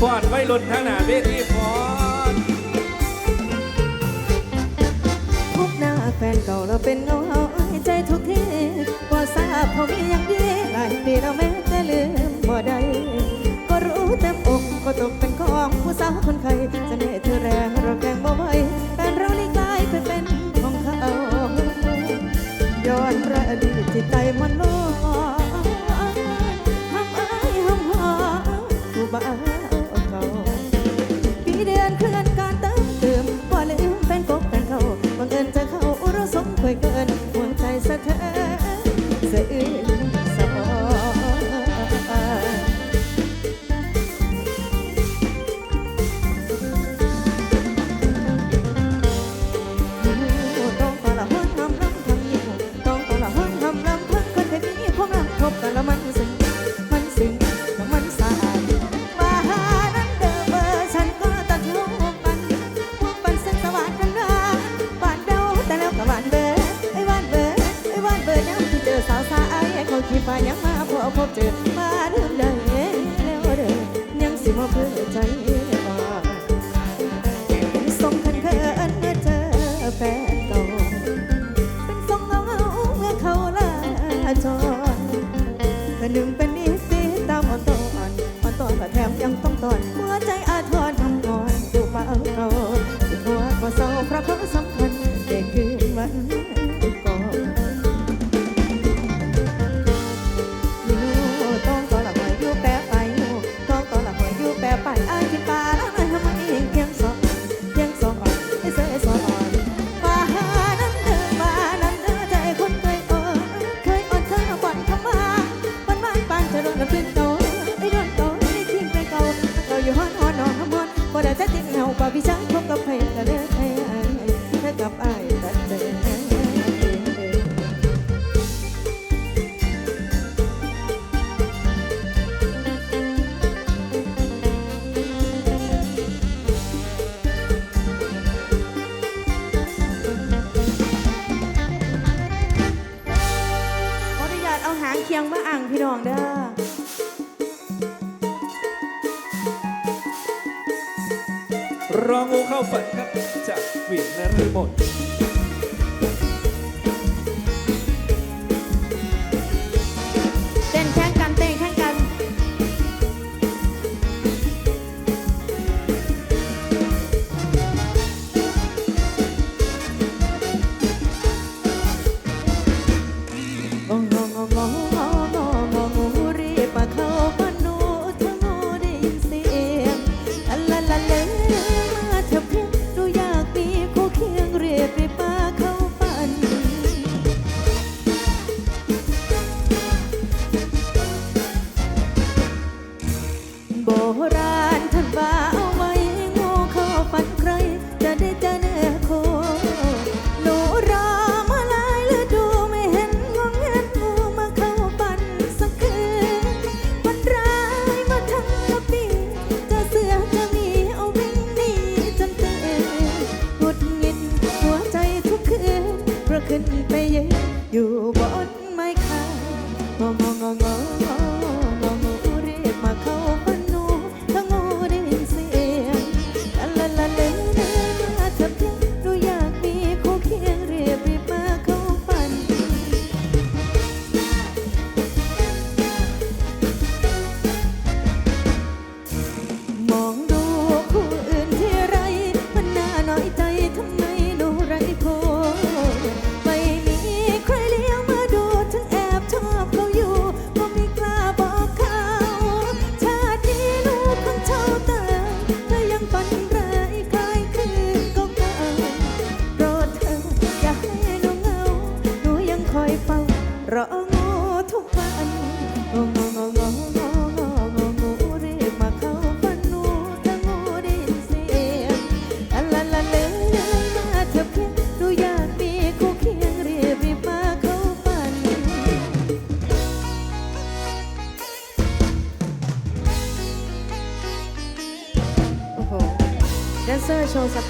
ฟอนไว้ลุนทางหน้าเวทีฟอนพบหน้าแฟนเก่าเราเป็นเงาเอาใจทุกทีว่าทราบเขมีอย่างดีหลายปีเราแม้จะลืมบ่ได้ก็รู้แต่อกก็ตกเป็นของผู้สาวคนไข้เสน่ห์เธอแรงเราแกงบ่ไหวแฟนเรานี่กลายไปเป็นของเขาย้อนพระอดีตที่ใจมันลอยทำไอ้ห้องหอผู้บ่า ยังมาพอพบเจอ ฝันครับจากวินนฤมล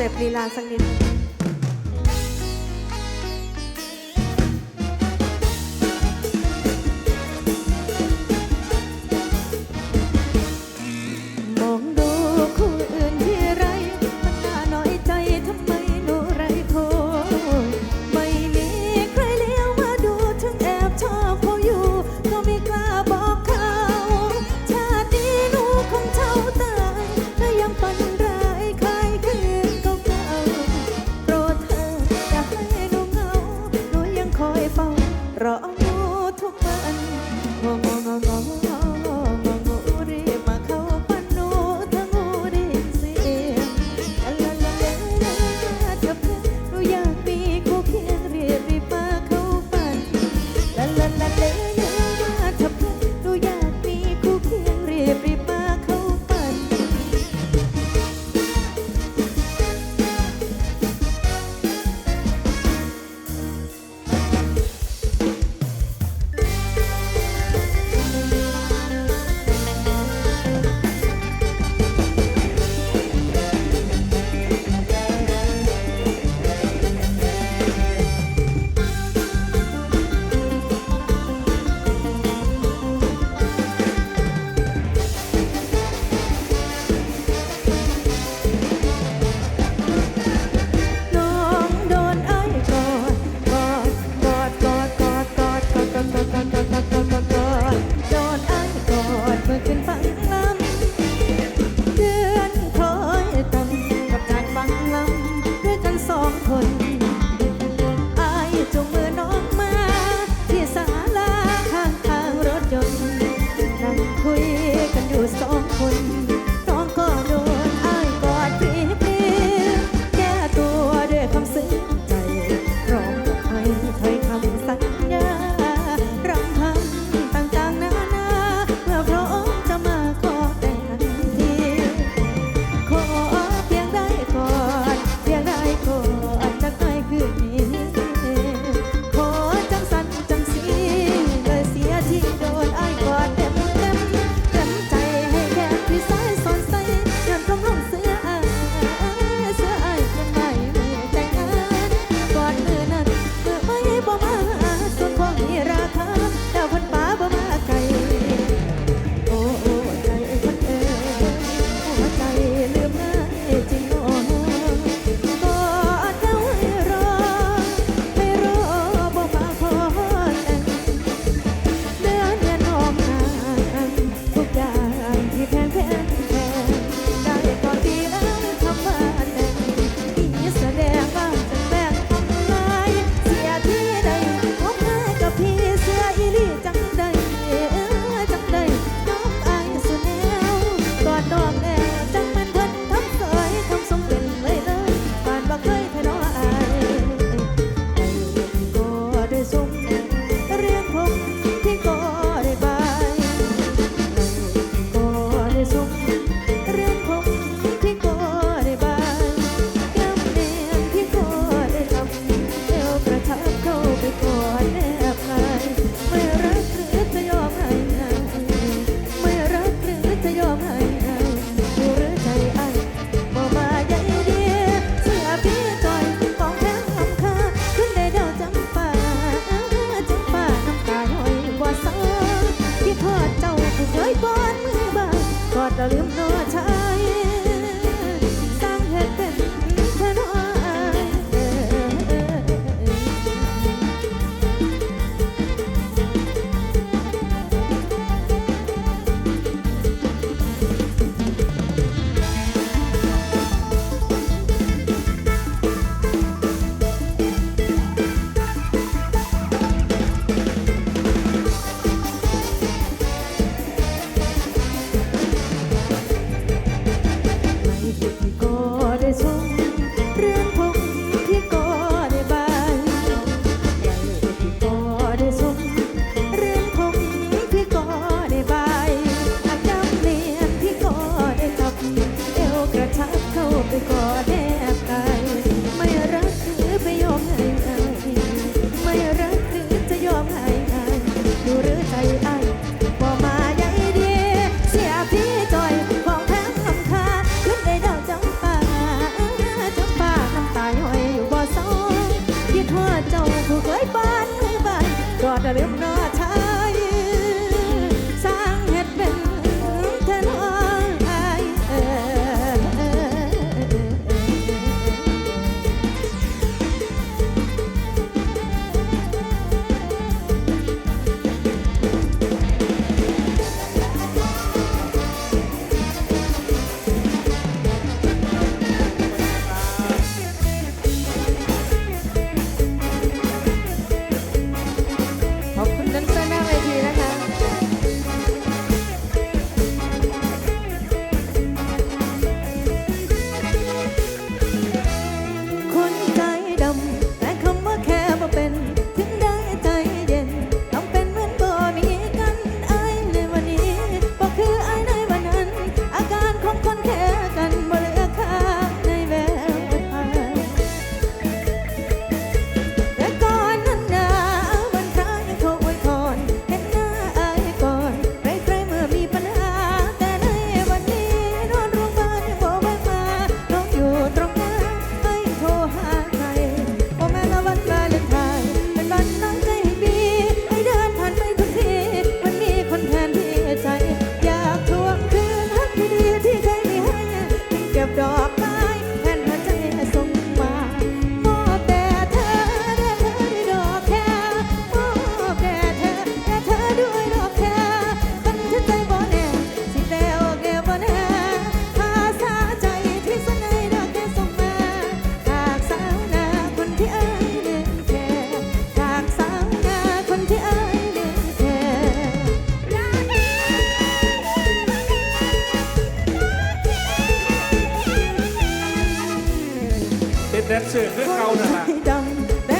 เต็ปลีลาสักนิดนึง บดอก คือเก่าน่ะ